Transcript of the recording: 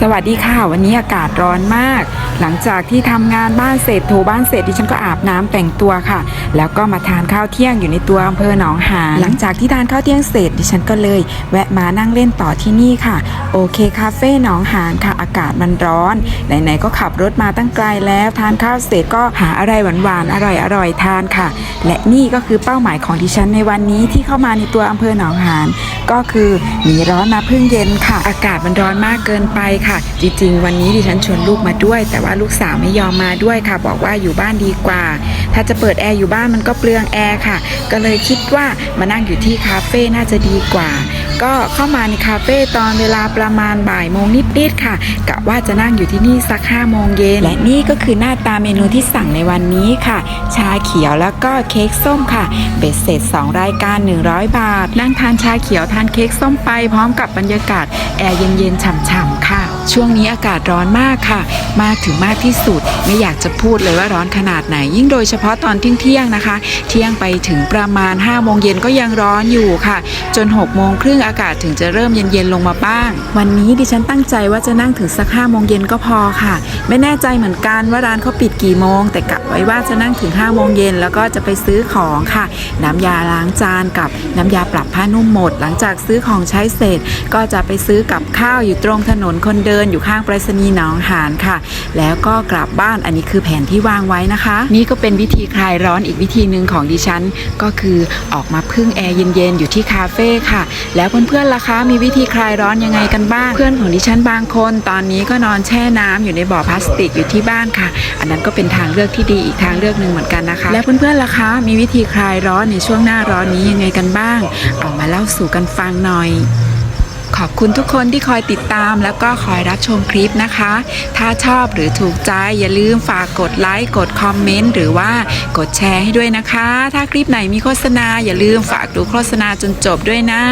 สวัสดีค่ะ วันนี้อากาศร้อนมาก หลังจากที่ทำงานบ้านเสร็จถูบ้านเสร็จดิฉันก็อาบน้ำแต่งตัวค่ะ แล้วก็มาทานข้าวเที่ยงอยู่ในตัวอำเภอหนองหานหลังจากที่ทานข้าวเที่ยงเสร็จดิฉันก็เลย แวะมานั่งเล่นต่อที่นี่ค่ะ โอเคคาเฟ่หนองหานค่ะ อากาศมันร้อนไหนๆก็ขับรถมาตั้งไกลแล้ว ทานข้าวเสร็จก็หาอะไรหวานๆอร่อยๆทานค่ะ และนี่ก็คือเป้าหมายของดิฉันในวันนี้ที่เข้ามาในตัวอำเภอหนองหานก็คือหนีร้อนมาพึ่งเย็นค่ะ อากาศมันร้อนมากเกินไปค่ะจริงๆ วันนี้ดิฉันชวนลูกมาด้วย แต่ว่าลูกสาวไม่ยอมมาด้วยค่ะ บอกว่าอยู่บ้านดีกว่า ถ้าจะเปิดแอร์อยู่บ้านมันก็เปลืองแอร์ค่ะ ก็เลยคิดว่ามานั่งอยู่ที่คาเฟ่น่าจะดีกว่า ก็เข้ามาในคาเฟ่ตอนเวลาประมาณบ่ายโมงนิดๆค่ะกะว่าจะนั่งอยู่ที่นี่สัก5โมงเย็นและนี่ก็คือหน้าตาเมนูที่สั่งในวันนี้ค่ะ ชาเขียวแล้วก็เค้กส้มค่ะเบ็ดเสร็จ 2 รายการ 100 บาท นั่งทานชาเขียวทานเค้กส้มไปพร้อมกับบรรยากาศแอร์เย็นๆฉ่ำๆค่ะช่วงนี้อากาศร้อนมากค่ะ มากถึงมากที่สุด ไม่อยากจะพูดเลยว่าร้อนขนาดไหน ยิ่งโดยเฉพาะตอนเที่ยงๆนะคะ เที่ยงไปถึงประมาณ5โมงเย็นก็ยังร้อนอยู่ค่ะ จน6โมงครึ่งอากาศถึงจะเริ่มเย็นๆลงมาบ้าง วันนี้ดิฉันตั้งใจว่าจะนั่งถึงสัก5โมงเย็นก็พอค่ะ ไม่แน่ใจเหมือนกันว่าร้านเขาปิดกี่โมง แต่กะไว้ว่าจะนั่งถึง5โมงเย็นแล้วก็จะไปซื้อของค่ะ น้ำยาล้างจานกับน้ำยาปรับผ้านุ่มหมด หลังจากซื้อของใช้เสร็จ ก็จะไปซื้อกับข้าวอยู่ตรงถนนคนเดินินอยู่ข้างไปรษณีย์หนองหานค่ะ แล้วก็กลับบ้านอันนี้คือแผนที่วางไว้นะคะ นี่ก็เป็นวิธีคลายร้อนอีกวิธีหนึ่งของดิฉัน ก็คือออกมาพึ่งแอร์เย็นๆอยู่ที่คาเฟ่ค่ะ แล้วเพื่อนๆล่ะคะมีวิธีคลายร้อนยังไงกันบ้าง เพื่อนของดิฉันบางคน ตอนนี้ก็นอนแช่น้ำอยู่ในบ่อพลาสติกอยู่ที่บ้านค่ะ อันนั้นก็เป็นทางเลือกที่ดีอีกทางเลือกหนึ่งเหมือนกันนะคะ แล้วเพื่อนๆล่ะคะมีวิธีคลายร้อนในช่วงหน้าร้อนนี้ยังไงกันบ้าง ออกมาเล่าสู่กันฟังหน่อย ขอบคุณทุกคนที่คอยติดตามแล้วก็คอยรับชมคลิปนะคะ ถ้าชอบหรือถูกใจอย่าลืมฝากกดไลค์กดคอมเมนต์หรือว่ากดแชร์ให้ด้วยนะคะ ถ้าคลิปไหนมีโฆษณาอย่าลืมฝากดูโฆษณาจนจบด้วยนะ